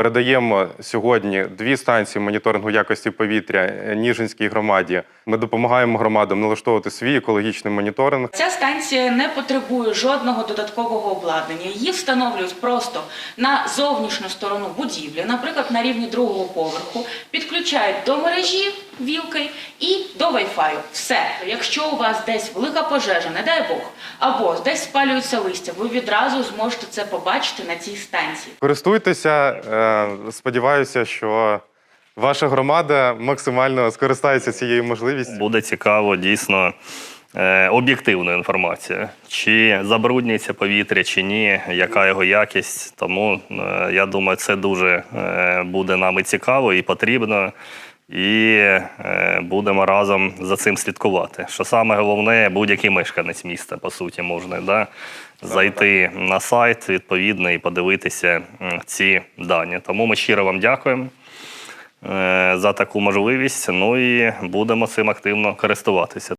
передаємо сьогодні дві станції моніторингу якості повітря е, Ніжинській громаді. Ми допомагаємо громадам налаштовувати свій екологічний моніторинг. Ця станція не потребує жодного додаткового обладнання. Її встановлюють просто на зовнішню сторону будівлі, наприклад, на рівні другого поверху, підключають до мережі вілки і до Wi-Fi. Все. Якщо у вас десь велика пожежа, не дай Бог, або десь спалюється листя, ви відразу зможете це побачити на цій станції. Користуйтеся. е, Сподіваюся, що ваша громада максимально скористається цією можливістю. Буде цікаво дійсно е, об'єктивна інформація, чи забруднюється повітря, чи ні, яка його якість. Тому е, я думаю, це дуже буде нам і цікаво, і потрібно. І е, будемо разом за цим слідкувати. Що саме головне, будь-який мешканець міста, по суті, можна да, зайти на сайт відповідно і подивитися ці дані. Тому ми щиро вам дякуємо е, за таку можливість. Ну і будемо цим активно користуватися.